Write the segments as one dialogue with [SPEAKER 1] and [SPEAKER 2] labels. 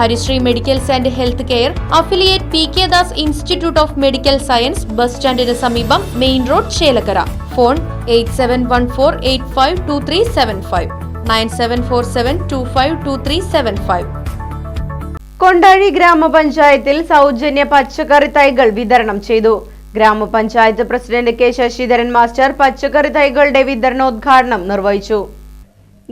[SPEAKER 1] Harisree medicals and health care affiliate P K Das institute of medical science bus സ്റ്റാൻഡിന് സമീപം main road Chelakkara. Phone eight seven one four eight five two three seven five. Nine seven four seven two five two three seven five.
[SPEAKER 2] Kondazhy ഗ്രാമപഞ്ചായത്തിൽ സൗജന്യ പച്ചക്കറി തൈകൾ വിതരണം ചെയ്തു. ഗ്രാമപഞ്ചായത്ത് president K Sasidharan master പച്ചക്കറി തൈകളുടെ വിതരണോദ്ഘാടനം നിർവഹിച്ചു.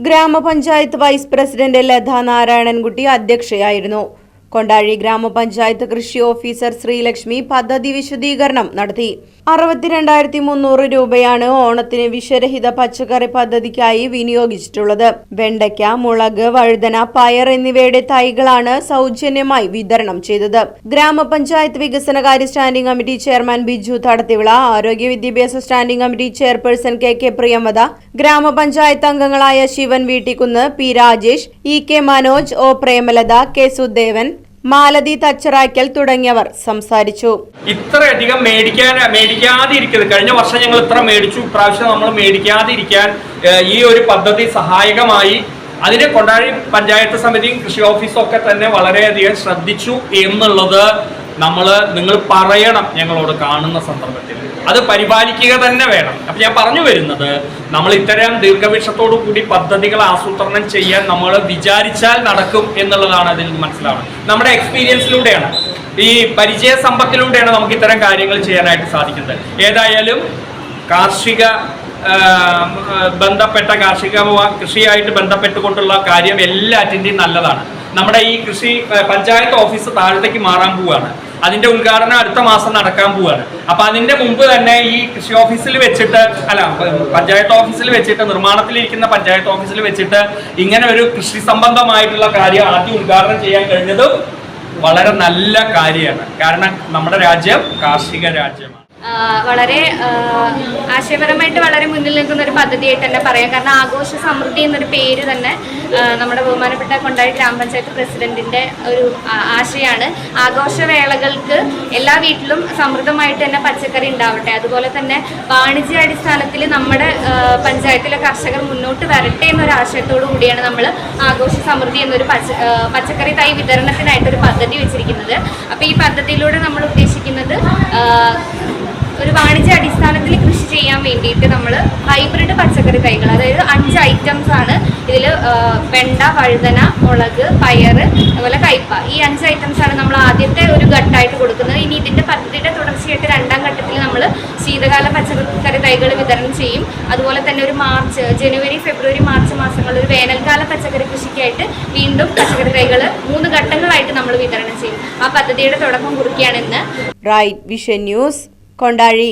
[SPEAKER 2] ഗ്രാമപഞ്ചായത്ത് വൈസ് പ്രസിഡന്റ് ലത നാരായണൻകുട്ടി അധ്യക്ഷയായിരുന്നു. കൊണ്ടാഴി ഗ്രാമപഞ്ചായത്ത് കൃഷി ഓഫീസർ ശ്രീലക്ഷ്മി പദ്ധതി വിശദീകരണം നടത്തി. അറുപത്തിരണ്ടായിരത്തി മുന്നൂറ് രൂപയാണ് ഓണത്തിന് വിഷരഹിത പച്ചക്കറി പദ്ധതിക്കായി വിനിയോഗിച്ചിട്ടുള്ളത്. വെണ്ടയ്ക്ക മുളക് വഴുതന പയർ എന്നിവയുടെ തൈകളാണ് സൗജന്യമായി വിതരണം ചെയ്തത്. ഗ്രാമപഞ്ചായത്ത് വികസനകാര്യ standing committee chairman Biju Thadathivila ആരോഗ്യ വിദ്യാഭ്യാസ standing committee chairperson K K Priyamatha ഗ്രാമപഞ്ചായത്ത് അംഗങ്ങളായ Sivan Veettikkunnu P Rajesh E K Manoj O Premalatha K Sudevan Malathi Thacharakkal തുടങ്ങിയവർ സംസാരിച്ചു.
[SPEAKER 3] ഇത്രയധികം മേടിക്കാൻ മേടിക്കാതെ ഇരിക്കുന്നത് കഴിഞ്ഞ വർഷം ഞങ്ങൾ ഇത്ര മേടിച്ചു. ഇപ്രാവശ്യം നമ്മൾ മേടിക്കാതെ ഇരിക്കാൻ ഈ ഒരു പദ്ധതി സഹായകമായി. അതിനെ കൊണ്ടാടി പഞ്ചായത്ത് സമിതിയും കൃഷി ഓഫീസും ഒക്കെ തന്നെ വളരെയധികം ശ്രദ്ധിച്ചു എന്നുള്ളത് നമ്മൾ നിങ്ങൾ പറയണം ഞങ്ങളോട് കാണുന്ന സന്ദർഭത്തിൽ അത് പരിപാലിക്കുക തന്നെ വേണം. അപ്പൊ ഞാൻ പറഞ്ഞു വരുന്നത് നമ്മൾ ഇത്തരം ദീർഘവീക്ഷത്തോടു കൂടി പദ്ധതികൾ ആസൂത്രണം ചെയ്യാൻ നമ്മൾ വിചാരിച്ചാൽ നടക്കും എന്നുള്ളതാണ് അതിൽ മനസ്സിലാവുന്നത്. നമ്മുടെ എക്സ്പീരിയൻസിലൂടെയാണ് ഈ പരിചയ സമ്പത്തിലൂടെയാണ് നമുക്ക് ഇത്തരം കാര്യങ്ങൾ ചെയ്യാനായിട്ട് സാധിക്കുന്നത്. ഏതായാലും കാർഷിക ബന്ധപ്പെട്ട കാർഷിക കൃഷിയായിട്ട് ബന്ധപ്പെട്ടുകൊണ്ടുള്ള കാര്യം എല്ലാറ്റിന്റെയും നല്ലതാണ്. നമ്മുടെ ഈ കൃഷി പഞ്ചായത്ത് ഓഫീസ് താഴത്തേക്ക് മാറാൻ പോവുകയാണ് അതിന്റെ ഉദ്ഘാടനം അടുത്ത മാസം നടക്കാൻ പോവുകയാണ് അപ്പൊ അതിന്റെ മുമ്പ് തന്നെ ഈ കൃഷി ഓഫീസിൽ വെച്ചിട്ട് അല്ല പഞ്ചായത്ത് ഓഫീസിൽ വെച്ചിട്ട് നിർമ്മാണത്തിലിരിക്കുന്ന പഞ്ചായത്ത് ഓഫീസിൽ വെച്ചിട്ട് ഇങ്ങനെ ഒരു കൃഷി സംബന്ധമായിട്ടുള്ള കാര്യം ആദ്യം ഉദ്ഘാടനം ചെയ്യാൻ കഴിഞ്ഞതും വളരെ നല്ല കാര്യമാണ്. കാരണം നമ്മുടെ രാജ്യം കാർഷിക രാജ്യമാണ്.
[SPEAKER 4] വളരെ ആശയപരമായിട്ട് വളരെ മുന്നിൽ നിൽക്കുന്ന ഒരു പദ്ധതിയായിട്ട് തന്നെ പറയാം. കാരണം ആഘോഷ സമൃദ്ധി എന്നൊരു പേര് തന്നെ നമ്മുടെ ബഹുമാനപ്പെട്ട കൊണ്ടാടി ഗ്രാമപഞ്ചായത്ത് പ്രസിഡന്റിന്റെ ഒരു ആശയാണ്. ആഘോഷവേളകൾക്ക് എല്ലാ വീട്ടിലും സമൃദ്ധമായിട്ട് തന്നെ പച്ചക്കറി ഉണ്ടാവട്ടെ. അതുപോലെ തന്നെ വാണിജ്യാടിസ്ഥാനത്തിൽ നമ്മുടെ പഞ്ചായത്തിലെ കർഷകർ മുന്നോട്ട് വരട്ടെ എന്നൊരു ആശയത്തോടു കൂടിയാണ് നമ്മൾ ആഘോഷ സമൃദ്ധി എന്നൊരു പച്ചക്കറി തൈ വിതരണത്തിനായിട്ടൊരു പദ്ധതി വെച്ചിരിക്കുന്നത്. അപ്പോൾ ഈ പദ്ധതിയിലൂടെ നമ്മൾ ഉദ്ദേശിക്കുന്നത് ആ, ഒരു വാണിജ്യ അടിസ്ഥാനത്തിൽ കൃഷി ചെയ്യാൻ വേണ്ടിയിട്ട് നമ്മൾ ഹൈബ്രിഡ് പച്ചക്കറി തൈകൾ അതായത് അഞ്ച് ഐറ്റംസ് ആണ്. ഇതിൽ വെണ്ട വഴുതന മുളക് പയർ അതുപോലെ കയ്പ ഈ അഞ്ച് ഐറ്റംസ് ആണ് നമ്മൾ ആദ്യത്തെ ഒരു ഘട്ടമായിട്ട് കൊടുക്കുന്നത്. ഇനി ഇതിന്റെ പദ്ധതിയുടെ തുടർച്ചയായിട്ട് രണ്ടാം ഘട്ടത്തിൽ നമ്മൾ ശീതകാല പച്ചക്കറി തൈകൾ വിതരണം ചെയ്യും. അതുപോലെ തന്നെ ഒരു മാർച്ച് ജനുവരി ഫെബ്രുവരി മാർച്ച് മാസങ്ങളിൽ ഒരു വേനൽക്കാല പച്ചക്കറി കൃഷിക്കായിട്ട് വീണ്ടും പച്ചക്കറി തൈകൾ മൂന്ന് ഘട്ടങ്ങളായിട്ട് നമ്മൾ വിതരണം ചെയ്യും. ആ പദ്ധതിയുടെ തുടക്കം കുറിക്കുകയാണ് ഇന്ന്.
[SPEAKER 2] Right vision news Kondazhy